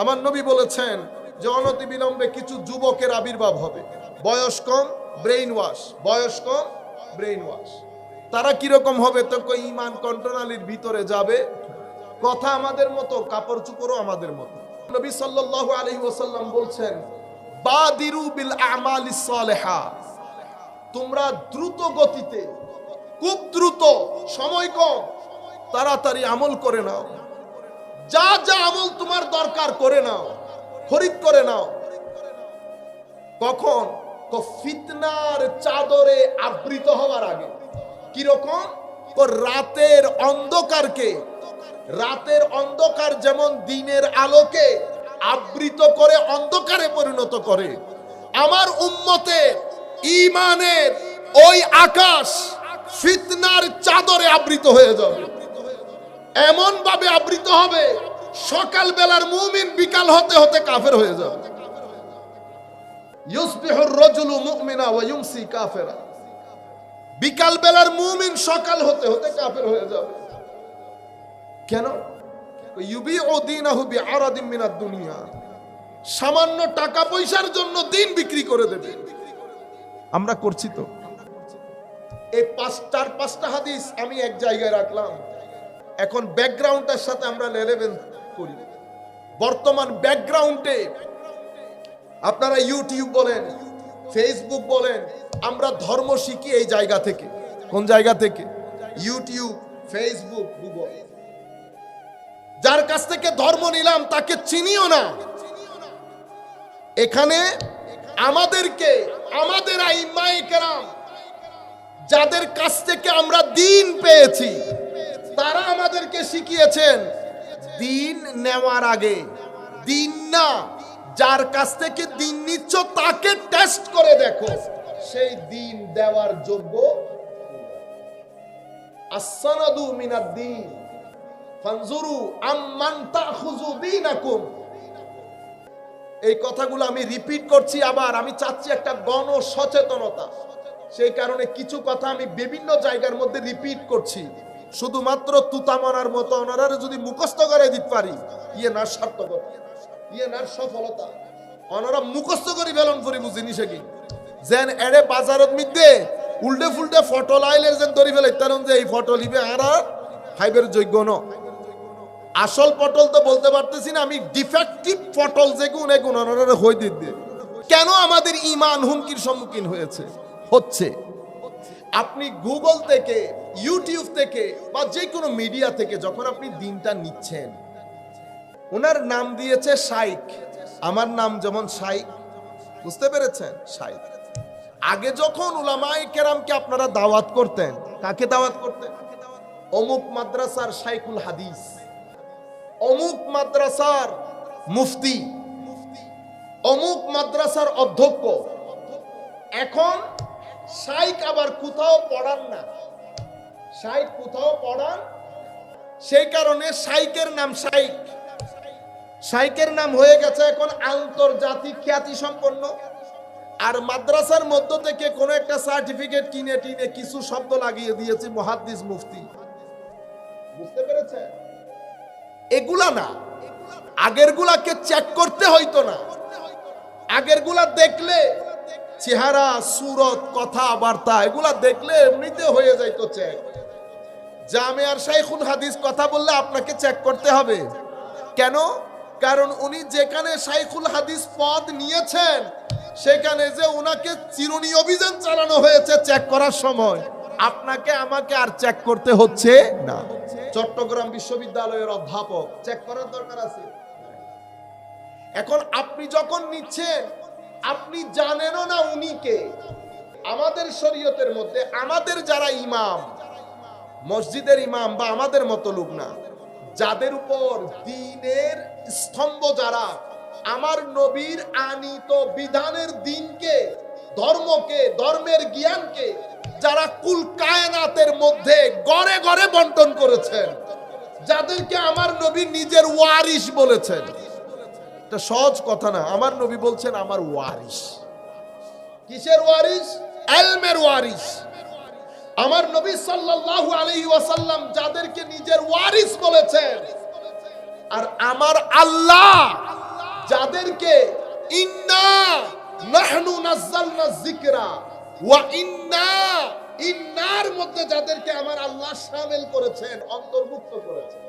আমার নবী বলেছেন যে অনতি বিলম্বে কিছু যুবকের আবির্ভাব হবে। বয়স কম ব্রেইন ওয়াশ বয়স কম ব্রেইন ওয়াশ তারা কীরকম হবে তো ইমান কন্ট্রোনালির ভিতরে যাবে। কথা আমাদের মতো কাপড় চুপড়ও আমাদের মতো। নবী সাল্লাল্লাহু আলাইহি ওয়াসাল্লাম বলছেন, বাদিরু বিল আমালিস সালেহা। তোমরা দ্রুত গতিতে, খুব দ্রুত, সময় কম, তাড়াতাড়ি আমল করে নাও। যা যা আমল দরকার করে নাও খরিদ করে নাও। কখন? তো ফিতনার চাদরে আবৃত হওয়ার আগে। কীরকম? রাতের অন্ধকারকে, রাতের অন্ধকার যেমন দিনের আলোকে আবৃত করে, অন্ধকারে পরিণত করে। আমার উম্মতে ইমানের ওই আকাশ ফিতনার চাদরে আবৃত হয়ে যাবে। এমন ভাবে আবৃত হবে সকাল বেলার মুমিন বিকাল হতে হতে কাফের হয়ে যাবে। ইউসবিহুর রাজুলু মুমিনা ওয়া ইউমসি কাফেরা। বিকাল বেলার মুমিন সকাল হতে হতে কাফের হয়ে যাবে। কেন? ইউবিউ দীনাহু বিআরাদিন মিনাদ দুনিয়া। সামান্য টাকা পয়সার জন্য দিন বিক্রি করে দেবে। আমরা করছি তো। এই পাঁচটার পাঁচটা হাদিস আমি এক জায়গায় রাখলাম। এখন ব্যাকগ্রাউন্ডের সাথে আমরা রেলেভেন করি। বর্তমান ব্যাকগ্রাউন্ডে আপনারা ইউটিউব বলেন, ফেসবুক বলেন, আমরা ধর্ম শিখি এই জায়গা থেকে। কোন জায়গা থেকে? YouTube, Facebook, Google. যার কাছ থেকে ধর্ম নিলাম, তাকে চিনিও না। এখানে আমাদেরকে, আমাদের আইমায়ে কেরাম যাদের কাছ থেকে আমরা দিন পেয়েছি, তারা আমাদেরকে শিখিয়েছেন দিন নেওয়ার আগে, দিন না, যার কাছ থেকে দিন নিচ্ছ, তাকে টেস্ট করে দেখো। সেই দিন দেওয়ার যোগ্য আসসানাদু মিনাদ দিন। ফানজুরু আম্মান দীনাকুম। এই কথাগুলো আমি রিপিট করছি আবার, আমি চাচ্ছি একটা গণ সচেতনতা সেই কারণে কিছু কথা আমি বিভিন্ন জায়গার মধ্যে রিপিট করছি। শুধুমাত্র তুতামনার মতো ওনারা যদি মুখস্থ করে দিতে পারি ইয়ে না সার্থকতা ইয়ে না সফলতা। ওনারা মুখস্থ করে বেলন করি বুঝিনি সে কি? যেন এড়ে বাজারত মিদ্দে উল্টে ফুলটে ফটো লাইলের যেন ধরি ফেলে তারণ যে এই ফটো লিবে আর হাইবের যোগ্য ন। আসল পটল তো বলতে পারতেছি না, আমি ডিফেক্টিভ পটল যে গুণ এগুণ ওনারা হই দিতে। কেন আমাদের ইমান হুমকির সম্মুখীন হয়েছে? হচ্ছে। আপনি গুগল থেকে ইউটিউব থেকে বা যে কোনো মিডিয়া থেকে যখন আপনি দিনটা নিচ্ছেন ওনার নাম দিয়েছে শাইক আমার নাম যেমন শাইক বুঝতে পেরেছেন? শাইক আগে যখন উলামাই কেরামকে আপনারা দাওয়াত করতেন, কাকে দাওয়াত করতেন? অমুক মাদ্রাসার শাইকুল হাদিস, অমুক মাদ্রাসার মুফতি, অমুক মাদ্রাসার অধ্যক্ষ। এখন শাইক আবার কোথাও পড়ান না। শাইক কোথাও পড়ান? সেই কারণে শাইকের নাম শাইক শাইকের নাম হয়ে গেছে এখন আন্তর্জাতিক খ্যাতি সম্পন্ন আর মাদ্রাসার মধ্য থেকে কোনো একটা সার্টিফিকেট কিনে টিনে কিছু শব্দ লাগিয়ে দিয়েছে মহাদ্দিস মুফতি। বুঝতে পেরেছেন? এগুলা না। আগের গুলাকে চেক করতে হইতো না। আগেরগুলা দেখলে চেহারা, সুরত কথা বার্তা এগুলা দেখলে এমনিতে হয়ে যাইতো চেক জামিয়ার শাইখুল হাদিস কথা বললে আপনাকে চেক করতে হবে। কেন? কারণ উনি যেখানে শাইখুল হাদিস পদ নিয়েছেন, সেখানে যে ওনাকে চিরুনি অভিযান চালানো হয়েছে চেক করার সময়, আপনাকে, আমাকে আর চেক করতে হচ্ছে না। চট্টগ্রাম বিশ্ববিদ্যালয়ের অধ্যাপক চেক করার দরকার আছে। এখন আপনি যখন নিচ্ছেন আপনি জানেনও না উনি কে। আমাদের শরীয়তের মধ্যে আমাদের যারা ইমাম, মসজিদের ইমাম বা আমাদের মতো লোক না, যাদের উপর দিনের স্তম্ভ যারা, আমার নবীর আনিত বিধানের দিনকে, ধর্মকে, ধর্মের জ্ঞানকে যারা কুল কায়নাতের মধ্যে গড়ে গড়ে বন্টন করেছেন, যাদেরকে আমার নবী নিজের ওয়ারিস বলেছেন। এটা সহজ কথা না। আমার নবী বলছেন, আমার ওয়ারিস কিসের ওয়ারিস এলমের ওয়ারিস আমার নবী সাল্লাল্লাহু আলাইহি ওয়াসাল্লাম যাদেরকে নিজের ওয়ারিস বলেছেন, আর আমার আল্লাহ যাদেরকে ইন্না নাহনু নাজ্জালনা যিকরা, ওয়া ইন্না ইন্নার মধ্যে যাদেরকে আমার আল্লাহ শামিল করেছেন, অন্তর্ভুক্ত করেছেন।